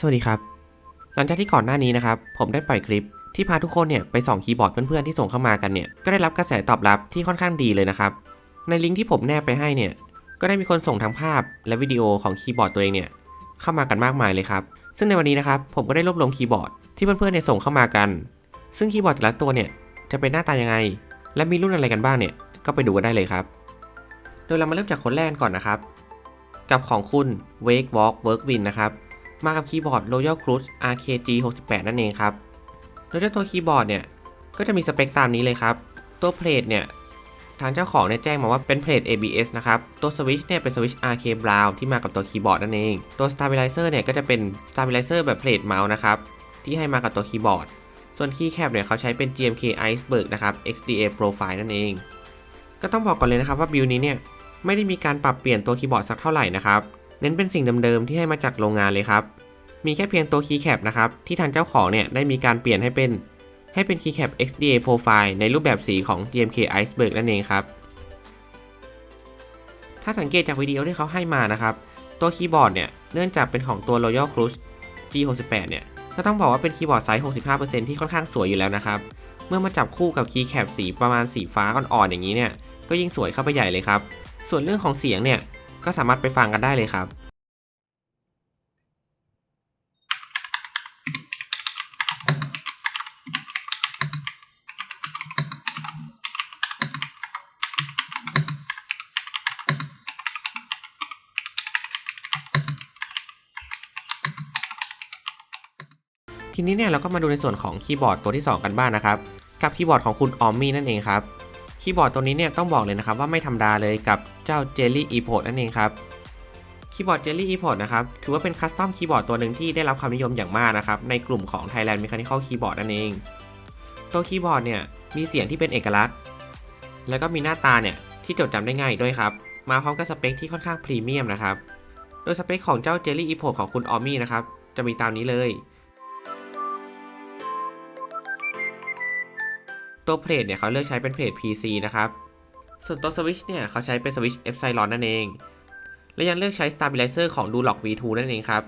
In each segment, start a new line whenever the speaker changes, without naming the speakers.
สวัสดีครับ หลังจากที่ก่อนหน้านี้นะครับ ผมได้ปล่อยคลิปที่พาทุกคนเนี่ยไปส่องคีย์บอร์ดเพื่อนๆที่ส่งเข้ามากันเนี่ย ก็ได้รับกระแสตอบรับที่ค่อนข้างดีเลยนะครับ ในลิงก์ที่ผมแนบไปให้เนี่ย ก็ได้มีคนส่งทั้งภาพและวิดีโอของคีย์บอร์ดตัวเองเนี่ยเข้ามากันมากมายเลยครับ ซึ่งในวันนี้นะครับผมก็ได้รวบรวมคีย์บอร์ดที่เพื่อนๆเนี่ยส่งเข้ามากัน ซึ่งคีย์บอร์ดแต่ละตัวเนี่ยจะเป็นหน้าตายังไง และมีรุ่นอะไรกันบ้างเนี่ย ก็ไปดูกันได้เลยครับ โดยเรามาเริ่มจากคนแรกก่อนนะครับ กับของคุณ Wake Walk Workwin นะครับ มากับคีย์บอร์ด Royal Cruise RKG 68นั่นเองครับโดยเจ้าตัวคีย์บอร์ดเนี่ย ก็จะมีสเปคตามนี้เลยครับ ตัวเพลทเนี่ย ทางเจ้าของเนี่ยแจ้งมาว่าเป็นเพลท ABS นะครับ ตัวสวิชเนี่ยเป็นสวิช RK Brown ที่มากับตัวคีย์บอร์ดนั่นเอง ตัว Stabilizer เนี่ยก็จะเป็น Stabilizer แบบเพลทเมาส์นะครับ ที่ให้มากับตัวคีย์บอร์ด ส่วนคีย์แคปเนี่ยเขาใช้เป็น GMK Iceberg นะครับ XDA Profile นั่นเอง ก็ต้องบอกก่อนเลยนะครับว่าบิลนี้เนี่ยไม่ได้มีการปรับเปลี่ยนตัวคีย์บอร์ดสักเท่าไหร่นะครับ เน้นเป็นสิ่งเดิมๆที่ให้มาจากโรงงานเลยครับ มีแค่เพียงตัวคีย์แคปนะครับที่ทางเจ้าของเนี่ยได้มีการเปลี่ยนให้เป็น ให้เป็นคีย์แคป XDA Profile ในรูปแบบสีของ GMK Iceberg นั่นเองครับ ถ้าสังเกตจากวิดีโอที่เขาให้มานะครับ ตัวคีย์บอร์ดเนี่ยเนื่องจากเป็นของตัว Royal Cruise G68 เนี่ยก็ต้องบอกว่าเป็นคีย์บอร์ดไซส์ 65%ที่ค่อนข้างสวยอยู่แล้วนะครับ เมื่อมาจับคู่กับคีย์แคปสีประมาณสีฟ้าอ่อนๆอย่างนี้เนี่ย ก็ยิ่งสวยเข้าไปใหญ่เลยครับ ส่วนเรื่องของเสียงเนี่ย ก็สามารถไปฟังกันได้เลยครับ ทีนี้เนี่ยเราก็มาดูในส่วนของคีย์บอร์ดตัวที่ 2 กันบ้างนะครับ กับคีย์บอร์ดของคุณออมมี่นั่นเองครับ คีย์บอร์ดตัวนี้เนี่ยต้องบอกเลยนะครับว่าไม่ธรรมดาเลยกับเจ้า Jelly e p o d นั่นเองครับคีย์บอร์ด Jelly e p o d นะครับถือว่าเป็นคัสตอมคีย์บอร์ดตัวหนึ่งที่ได้รับความนิยมอย่างมากนะครับในกลุ่มของ Thailand Mechanical Keyboard นั่นเอง ตัวคีย์บอร์ดเนี่ยมีเสียงที่เป็นเอกลักษณ์ แล้วก็มีหน้าตาเนี่ยที่จดจำได้ง่ายด้วยครับมาพร้อมกับสเปคที่ค่อนข้างพรีเมียมนะครับโดยสเปคของเจ้า Jelly e p o d ของคุณออมมี่นะครับจะมีตามนี้เลย ตัวเพลทเนี่ยเขาเลือกใช้เป็นเพลท PC นะครับ ส่วนตัวสวิชเนี่ยเขาใช้เป็นสวิช์ Epsilon นั่นเอง และยังเลือกใช้ Stabilizer ของ Duloc V2 นั่นเองครับ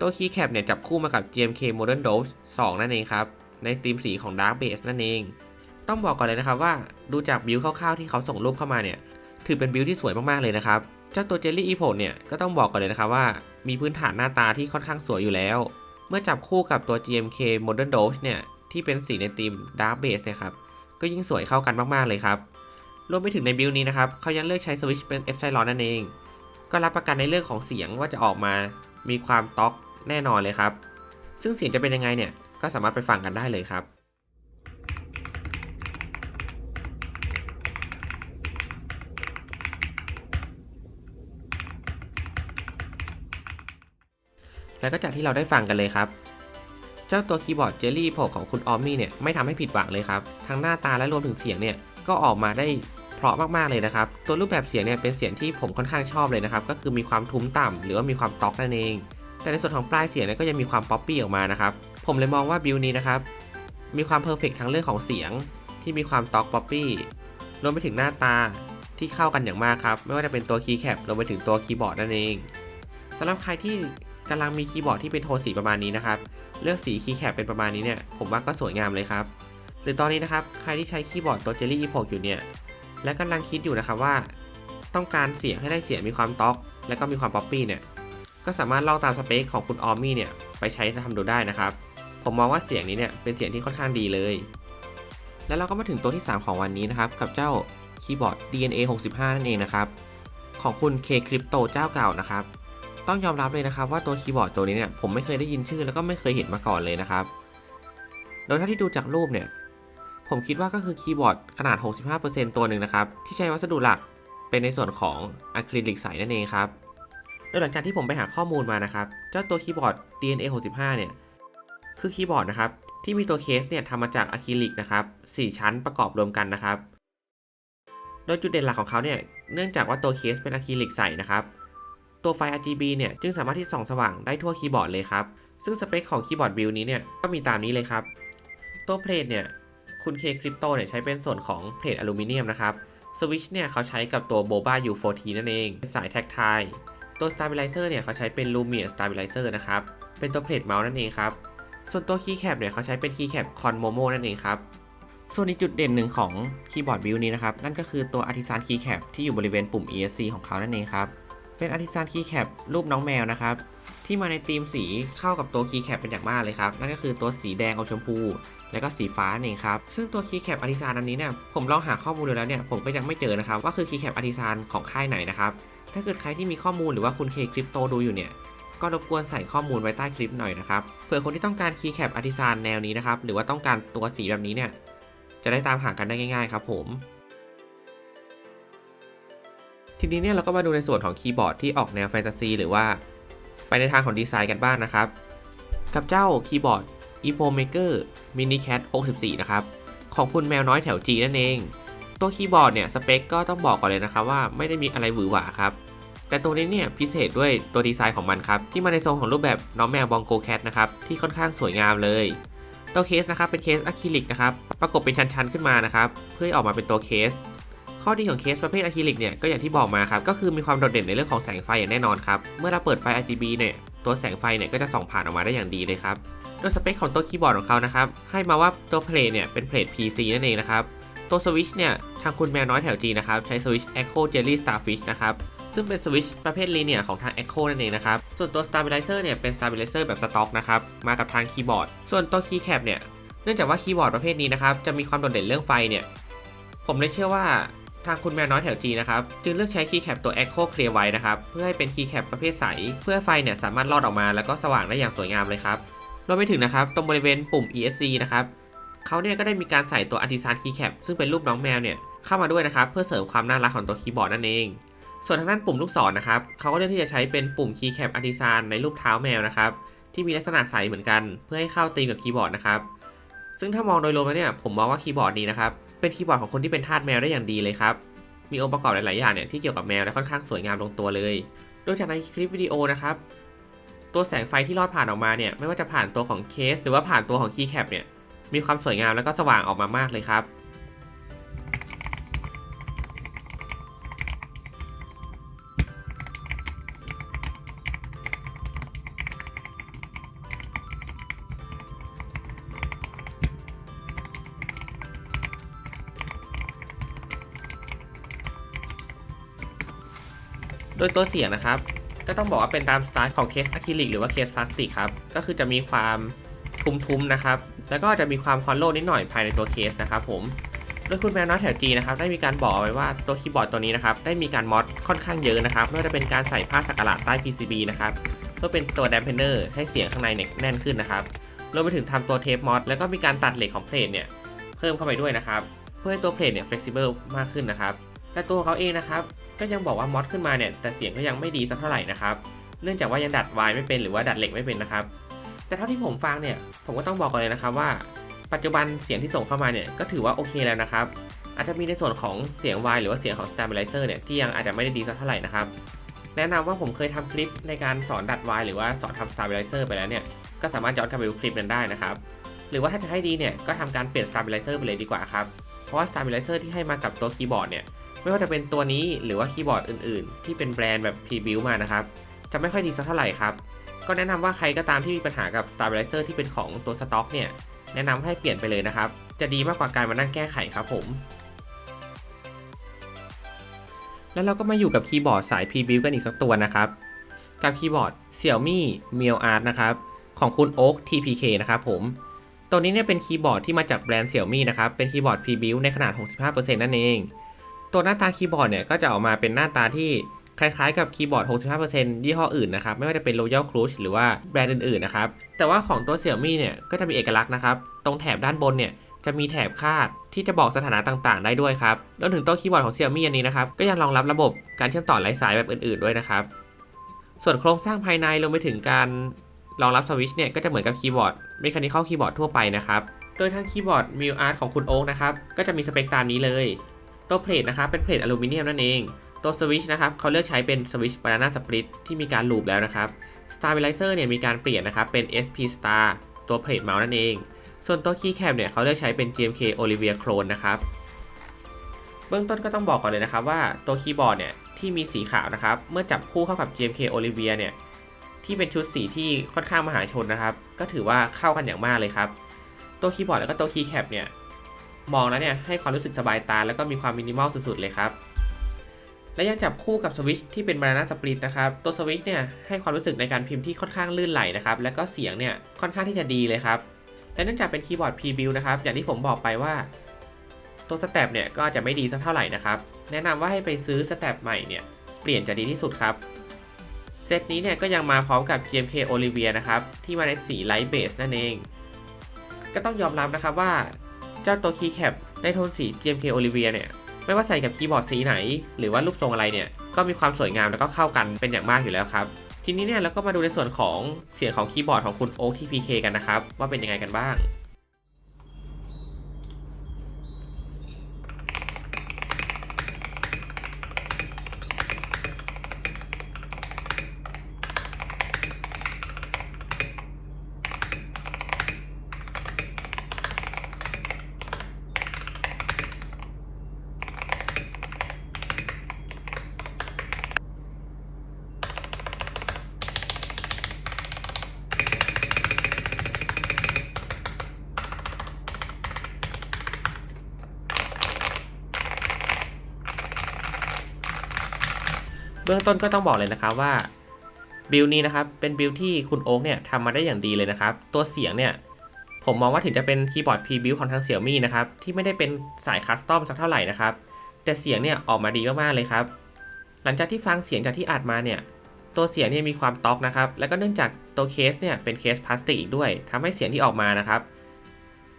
ตัว Keycap เนี่ยจับคู่มากับ GMK Modern Dose 2 นั่นเองครับ ในธีมสีของ Dark Base นั่นเอง ต้องบอกก่อนเลยนะครับว่าดูจากบิลคร่าวๆที่เขาส่งรูปเข้ามาเนี่ยถือเป็นบิลที่สวยมากๆเลยนะครับเจ้าตัว Jelly e p o d เนี่ยก็ต้องบอกก่อนเลยนะครับว่ามีพื้นฐานหน้าตาที่ค่อนข้างสวยอยู่แล้ว เมื่อจับคู่กับตัว GMK Modern Dose เนี่ยที่เป็นสีในธีม Dark Base นี่ยครับ ก็ยิ่งสวยเข้ากันมากๆเลยครับ รวมไปถึงในบิลนี้นะครับเขายังเลือกใช้สวิชเป็น Epsilon นั่นเอง ก็รับประกันในเรื่องของเสียงว่าจะออกมา มีความต็อกแน่นอนเลยครับ ซึ่งเสียงจะเป็นยังไงเนี่ยก็สามารถไปฟังกันได้เลยครับแล้วก็จากที่เราได้ฟังกันเลยครับ เจ้าตัวคีย์บอร์ด Jelly p o ของคุณออมมี่เนี่ยไม่ทำให้ผิดหวังเลยครับ ทั้งหน้าตาและรวมถึงเสียงเนี่ยก็ออกมาได้เพราะมากๆเลยนะครับ ตัวรูปแบบเสียงเนี่ยเป็นเสียงที่ผมค่อนข้างชอบเลยนะครับ ก็คือมีความทุ้มต่ำหรือว่ามีความต็อกนั่นเอง แต่ในส่วนของปลายเสียงเนี่ยก็ยังมีความป๊อปปี้ออกมานะครับ ผมเลยมองว่าบิลนี้นะครับ มีความเพอร์เฟกทั้งเรื่องของเสียง ที่มีความต็อกป๊อปปี้ รวมไปถึงหน้าตาที่เข้ากันอย่างมากครับ ไม่ว่าจะเป็นตัวคีย์แคปรวมไปถึงตัวคีย์บอร์ดนั่นเองสำหรับใครที่กำลังมีคีย์บอร์ดที่เป็นโทนสีประมาณนี้นะครับ เลือกสีคีย์แคปเป็นประมาณนี้เนี่ย ผมว่าก็สวยงามเลยครับ หรือตอนนี้นะครับ ใครที่ใช้คีย์บอร์ดตัว Jelly e p o อยู่เนี่ย และกำลังคิดอยู่นะครับว่า ต้องการเสียงให้ได้เสียงมีความต็อก และก็มีความป๊อปปี้เนี่ย ก็สามารถลองตามสเปคของคุณออมมี่เนี่ยไปใช้ทำดูได้นะครับ ผมมองว่าเสียงนี้เนี่ยเป็นเสียงที่ค่อนข้างดีเลย แล้วเราก็มาถึงตัวที่ 3 ของวันนี้นะครับ กับเจ้าคีย์บอร์ด DNA 65 นั่นเองนะครับ ของคุณ K Crypto เจ้าเก่านะครับ ต้องยอมรับเลยนะครับว่าตัวคีย์บอร์ดตัวนี้เนี่ยผมไม่เคยได้ยินชื่อแล้วก็ไม่เคยเห็นมาก่อนเลยนะครับ โดยถ้าที่ดูจากรูปเนี่ย ผมคิดว่าก็คือคีย์บอร์ดขนาด 65%ตัวหนึ่งนะครับ ที่ใช้วัสดุหลักเป็นในส่วนของอะคริลิกใสนั่นเองครับโดยหลังจากที่ผมไปหาข้อมูลมานะครับ เจ้าตัวคีย์บอร์ด DNA 65 เนี่ย คือคีย์บอร์ดนะครับที่มีตัวเคสเนี่ยทำมาจากอะคริลิกนะครับ4ชั้นประกอบรวมกันนะครับ โดยจุดเด่นหลักของเขาเนี่ยเนื่องจากว่าตัวเคสเป็นอะคริลิกใสนะครับ ตัวไฟ RGB เนี่ยจึงสามารถที่ส่องสว่างได้ทั่วคีย์บอร์ดเลยครับ ซึ่งสเปคของคีย์บอร์ดบิลนี้เนี่ยก็มีตามนี้เลยครับ ตัวเพลทเนี่ยคุณ K Crypto เนี่ยใช้เป็นส่วนของเพลทอลูมิเนียมนะครับสวิชเนี่ยเขาใช้กับตัว Boba U40 นั่นเองเป็นสายแท็กไทตัว Stabilizer เนี่ยเขาใช้เป็น Lumia Stabilizer นะครับ เป็นตัวเพลทเมาส์นั่นเองครับ ส่วนตัวคีย์แคปเนี่ยเขาใช้เป็นคีย์แคปคอนโมโมนั่นเองครับ ส่วนอีกจุดเด่นหนึ่งของคีย์บอร์ดบิวนี้นะครับ นั่นก็คือตัว Artisan Keycap ที่อยู่บริเวณปุ่ม ESC ของเขานั่นเองครับ เป็น Artisan Keycap รูปน้องแมวนะครับ ที่มาในธีมสีเข้ากับตัว Keycap เป็นอย่างมากเลยครับ นั่นก็คือตัวสีแดงอมชมพู และก็สีฟ้านั่นเองครับ ซึ่งตัว Keycap Artisan อันนี้เนี่ยผมลองหาข้อมูลดูแล้วเนี่ยผมก็ยังไม่เจอนะครับว่าคือ Keycap Artisan ของค่ายไหนนะครับถ้าเกิดใครที่มีข้อมูลหรือว่าคุณเคคริปโตดูอยู่เนี่ยก็รบกวนใส่ข้อมูลไว้ใต้คลิปหน่อยนะครับเผื่อคนที่ต้องการคีย์แคปอาร์ติซานแนวนี้นะครับหรือว่าต้องการตัวสีแบบนี้เนี่ยจะได้ตามหากันได้ง่ายๆครับผม ทีนี้เนี่ยเราก็มาดูในส่วนของคีย์บอร์ดที่ออกแนวแฟนตาซีหรือว่า ไปในทางของดีไซน์กันบ้างนะครับ กับเจ้าคีย์บอร์ด e p o Maker Mini Cat 64 นะครับ ของคุณแมวน้อยแถว G นั่นเอง ตัวคีย์บอร์ดเนี่ยสเปคก็ต้องบอกก่อนเลยนะครับว่าไม่ได้มีอะไรหวือหวาครับ แต่ตัวนี้เนี่ยพิเศษด้วยตัวดีไซน์ของมันครับ ที่มาในทรงของรูปแบบน้องแมวบองโกแคทนะครับที่ค่อนข้างสวยงามเลยตัวเคสนะครับเป็นเคสอะคริลิกนะครับประกบเป็นชั้นๆขึ้นมานะครับ เพื่อออกมาเป็นตัวเคส ข้อดีของเคสประเภทอะคริลิกเนี่ยก็อย่างที่บอกมาครับ ก็คือมีความโดดเด่นในเรื่องของแสงไฟอย่างแน่นอนครับ เมื่อเราเปิดไฟ RGB เนี่ยตัวแสงไฟเนี่ยก็จะส่องผ่านออกมาได้อย่างดีเลยครับโดยสเปคของตัวคีย์บอร์ดของเขานะครับให้มาว่าตัวเพลทเนี่ยเป็นเพลท PC นั่นเองนะครับตัวสวิชเนี่ยทางคุณแมวน้อยแถวจีนะครับใช้สวิช Echo Jelly Starfish นะครับซึ่งเป็นสวิชประเภทลีเนียของทาง Echo นั่นเองนะครับ ส่วนตัว Stabilizer เนี่ยเป็น Stabilizer แบบสต็อกนะครับ มากับทางคีย์บอร์ด ส่วนตัว Keycap เนี่ย เนื่องจากว่าคีย์บอร์ดประเภทนี้นะครับ จะมีความโดดเด่นเรื่องไฟเนี่ย ผมเลยเชื่อว่า ทางคุณแมวน้อยแถวจีนะครับ จึงเลือกใช้ Keycap ตัว Echo Clear ไว้นะครับ เพื่อให้เป็น Keycap ประเภทใส เพื่อไฟเนี่ยสามารถลอดออกมาแล้วก็สว่างได้อย่างสวยงามเลยครับรวมไปถึงนะครับ ตรงบริเวณปุ่ม ESC นะครับเขาเนี่ยก็ได้มีการใส่ตัว Artisan Keycap ซึ่งเป็นรูปน้องแมวเนี่ยเข้ามาด้วยนะครับ เพื่อเสริมความน่ารักของตัวคีย์บอร์ดนั่นเอง ส่วนทางด้านปุ่มลูกศรนะครับเขาก็เลือกที่จะใช้เป็นปุ่ม Keycap Artisan ในรูปเท้าแมวนะครับที่มีลักษณะใสเหมือนกัน เพื่อให้เข้าตีมกับคีย์บอร์ดนะครับซึ่งถ้ามองโดยรวมแล้วเนี่ยผมมองว่าคีย์บอร์ดนี้นะครับ เป็นคีย์บอร์ดของคนที่เป็นทาสแมวได้อย่างดีเลยครับ มีองค์ประกอบหลาย ๆ อย่างเนี่ยที่เกี่ยวกับแมวและค่อนข้างสวยงามลงตัวเลย โดยจากในคลิปวิดีโอนะครับ ตัวแสงไฟที่ลอดผ่านออกมาเนี่ยไม่ว่าจะผ่านตัวของเคส หรือว่าผ่านตัวของคีย์แคปเนี่ยมีความสวยงามและก็สว่างออกมามากเลยครับ โดยตัวเสียงนะครับ ก็ต้องบอกว่าเป็นตามสไตล์ของเคสอะคริลิกหรือว่าเคสพลาสติกครับ ก็คือจะมีความทุ้มๆนะครับ แล้วก็จะมีความคอนโลนิดหน่อยภายในตัวเคสนะครับผม โดยคุณแมวน้อยแถวจีนะครับได้มีการบอกไว้ว่าตัวคีย์บอร์ดตัวนี้นะครับได้มีการมอดค่อนข้างเยอะนะครับไม่ว่าจะเป็นการใส่ผ้าสักหลาดใต้ PCB นะครับเพื่อเป็นตัวแดมเพนเนอร์ให้เสียงข้างในเนี่ยแน่นขึ้นนะครับรวมไปถึงทำตัวเทปมอดแล้วก็มีการตัดเหล็กของเพลทเนี่ยเพิ่มเข้าไปด้วยนะครับ เพื่อให้ตัวเพลทเนี่ยเฟ e ซิเบิลมากขึ้นนะครับแต่ตัวเขาเองนะครับ ก็ยังบอกว่ามอดขึ้นมาเนี่ยแต่เสียงก็ยังไม่ดีสักเท่าไหร่นะครับเนื่องจากว่ายังดัดวายไม่เป็นหรือว่าดัดเหล็กไม่เป็นนะครับ แต่เท่าที่ผมฟังเนี่ยผมก็ต้องบอกก่อนเลยนะครับว่า ปัจจุบันเสียงที่ส่งเข้ามาเนี่ยก็ถือว่าโอเคแล้วนะครับอาจจะมีในส่วนของเสียงวายหรือว่าเสียงของ stabilizer เนี่ยที่ยังอาจจะไม่ได้ดีสักเท่าไหร่นะครับแนะนำว่าผมเคยทำคลิปในการสอนดัดวายหรือว่าสอนทำ stabilizer ไปแล้วเนี่ยก็สามารถย้อนกลับไปดูคลิปนั้นได้นะครับหรือว่าถ้าจะให้ดีเนี่ยก็ทำการเปลี่ยน stabilizer ไปเลยดีกว่าครับเพราะว่า stabilizer ที่ให้มากับตัวคีย์บอร์ดเนี่ย ไม่ว่าจะเป็นตัวนี้หรือว่าคีย์บอร์ดอื่นๆ ที่เป็นแบรนด์แบบ pre-built มานะครับ จะไม่ค่อยดีสักเท่าไหร่ครับ ก็แนะนำว่าใครก็ตามที่มีปัญหากับ stabilizer ที่เป็นของตัวสต็อกเนี่ย แนะนำให้เปลี่ยนไปเลยนะครับ จะดีมากกว่าการมานั่งแก้ไขครับผม แล้วเราก็มาอยู่กับคีย์บอร์ดสาย pre-built กันอีกสักตัวนะครับ กับคีย์บอร์ด Xiaomi m i l Art นะครับของคุณ Oak TPK นะครับผม ตัวนี้เนี่ยเป็นคีย์บอร์ดที่มาจากแบรนด์ Xiaomi นะครับ เป็นคีย์บอร์ด pre-built ในขนาด 65%นั่นเอง ตัวหน้าตาคีย์บอร์ดเนี่ยก็จะออกมาเป็นหน้าตาที่คล้ายๆกับคีย์บอร์ด 65%ยี่ห้ออื่นนะครับ ไม่ว่าจะเป็น Royal Crush หรือว่าแบรนด์อื่นๆ นะครับ แต่ว่าของตัว Xiaomi เนี่ยก็จะมีเอกลักษณ์นะครับ ตรงแถบด้านบนเนี่ยจะมีแถบคาดที่จะบอกสถานะต่างๆ ได้ด้วยครับรวมถึงตัวคีย์บอร์ดของ Xiaomi อันนี้นะครับ ก็ยังรองรับระบบการเชื่อมต่อไร้สายแบบอื่น ๆ ด้วยนะครับ ส่วนโครงสร้างภายในรวมไปถึงการรองรับสวิตช์เนี่ยก็จะเหมือนกับคีย์บอร์ด Mechanical Keyboard ทั่วไปนะครับ โดยทางคีย์บอร์ด m i l Art ของคุณโอ๊กนะครับก็จะมีสเปคตามนี้เลย ตัวเพลทนะครับเป็นเพลทอลูมิเนียมนั่นเอง ตัวสวิชนะครับเขาเลือกใช้เป็นสวิช์ Banana Split ที่มีการลูปแล้วนะครับ Stabilizer เนี่ยมีการเปลี่ยนนะครับเป็น SP Star ตัวเพลทเมาส์นั่นเอง ส่วนตัว Keycap เนี่ยเขาเลือกใช้เป็น GMK Olivia Clone นะครับเบื้องต้นก็ต้องบอกก่อนเลยนะครับว่าตัวคีย์บอร์ดเนี่ยที่มีสีขาวนะครับเมื่อจับคู่เข้ากับ GMK Olivia เนี่ยที่เป็นชุดสีที่ค่อนข้างมหาชนนะครับ ก็ถือว่าเข้ากันอย่างมากเลยครับ ตัวคีย์บอร์ดแล้วก็ตัวคีย์แคปเนี่ย มองแล้วเนี่ยให้ความรู้สึกสบายตาแล้วก็มีความมินิมอลสุดๆเลยครับ และยังจับคู่กับสวิชที่เป็นบานาน่าสปริตนะครับ ตัวสวิชเนี่ยให้ความรู้สึกในการพิมพ์ที่ค่อนข้างลื่นไหลนะครับ และก็เสียงเนี่ยค่อนข้างที่จะดีเลยครับและเนื่องจากเป็นคีย์บอร์ด P-Build นะครับ อย่างที่ผมบอกไปว่า ตัวสเต็ปเนี่ยก็อาจจะไม่ดีสักเท่าไหร่นะครับ แนะนำว่าให้ไปซื้อสเต็ปใหม่เนี่ยเปลี่ยนจะดีที่สุดครับเซตนี้เนี่ยก็ยังมาพร้อมกับ GMK Olivia นะครับที่มาในสี Light Base นั่นเอง ก็ต้องยอมรับนะครับว่า เจ้าตัวคีย์แคปในโทนสี GMK Olivia เนี่ยไม่ว่าใส่กับคีย์บอร์ดสีไหน หรือว่ารูปทรงอะไรเนี่ยก็มีความสวยงามแล้วก็เข้ากันเป็นอย่างมากอยู่แล้วครับทีนี้เนี่ยเราก็มาดูในส่วนของเสียงของคีย์บอร์ดของคุณ OTPK กันนะครับว่าเป็นยังไงกันบ้าง บื้องต้นก็ต้องบอกเลยนะครับว่าบิลนี้นะครับเป็นบิลที่คุณโอ๊กเนี่ยทำมาได้อย่างดีเลยนะครับ ตัวเสียงเนี่ยผมมองว่าถึงจะเป็นคีย์บอร์ด P build ของทาง Xiaomi นะครับที่ไม่ได้เป็นสายคัสตอมสักเท่าไหร่นะครับ แต่เสียงเนี่ยออกมาดีมากๆเลยครับ หลังจากที่ฟังเสียงจากที่อัดมาเนี่ยตัวเสียงเนี่ยมีความต๊อกนะครับ แล้วก็เนื่องจากตัวเคสเนี่ยเป็นเคสพลาสติกอีกด้วยทำให้เสียงที่ออกมานะครับ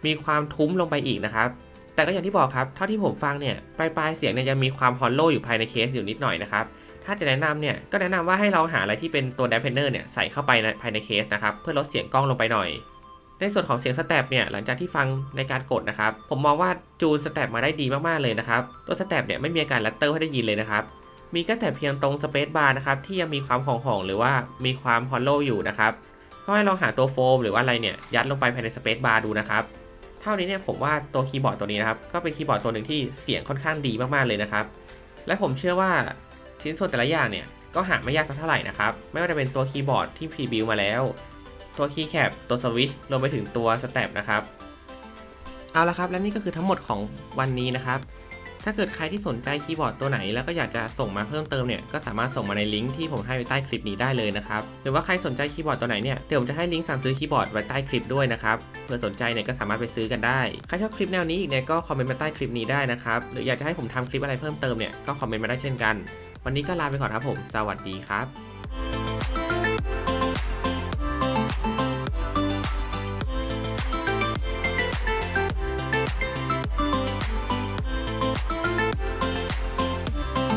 มีความทุ้มลงไปอีกนะครับ แต่ก็อย่างที่บอกครับ เท่าที่ผมฟังเนี่ยปลายปลายเสียงเนี่ยยังมีความฮอลโลอยู่ภายในเคสอยู่นิดหน่อยนะครับ ถ้าจะแนะนำเนี่ยก็แนะนำว่าให้เราหาอะไรที่เป็นตัว dampener เนี่ยใส่เข้าไปในภายในเคสนะครับเพื่อลดเสียงกล้องลงไปหน่อย ในส่วนของเสียงสแตปเนี่ยหลังจากที่ฟังในการกดนะครับผมมองว่าจูนสแตปมาได้ดีมากๆเลยนะครับตัวสแตปเนี่ยไม่มีอาการลัตเตอร์ให้ได้ยินเลยนะครับมีก็แต่เพียงตรงสเปซบาร์นะครับที่ยังมีความห่องๆหรือว่ามีความฮอลโลอยู่นะครับก็ให้ลองหาตัวโฟมหรือว่าอะไรเนี่ยยัดลงไปภายในสเปซบาร์ดูนะครับเท่านี้เนี่ยผมว่าตัวคีย์บอร์ดตัวนี้นะครับก็เป็นคีย์บอร์ดตัวหนึ่งที่เสียงค่อนข้างดีมากๆเลยนะครับและผมเชื่อว่า ชิ้นส่วนแต่ละอย่างเนี่ยก็หาไม่ยากสักเท่าไหร่นะครับ ไม่ว่าจะเป็นตัวคีย์บอร์ดที่พรีบิวมาแล้ว ตัวคีย์แคปตัวสวิชรวมไปถึงตัวสเต็ปนะครับ เอาละครับ และนี่ก็คือทั้งหมดของวันนี้นะครับ ถ้าเกิดใครที่สนใจคีย์บอร์ดตัวไหน แล้วก็อยากจะส่งมาเพิ่มเติมเนี่ย ก็สามารถส่งมาในลิงก์ที่ผมให้ไว้ใต้คลิปนี้ได้เลยนะครับ หรือว่าใครสนใจคีย์บอร์ดตัวไหนเนี่ย เดี๋ยวผมจะให้ลิงก์สั่งซื้อคีย์บอร์ดไว้ใต้คลิปด้วยนะครับเผื่อสนใจเนี่ยก็สามารถไปซื้อกันได้ ใครชอบคลิปแนวนี้อีกเนี่ยก็คอมเมนต์มาใต้คลิปนี้ได้นะครับ หรืออยากจะให้ผมทำคลิปอะไรเพิ่มเติมเนี่ยก็คอมเมนต์มาได้เช่นกัน วันนี้ก็ลาไปก่อนครับผม สวัสดีครับ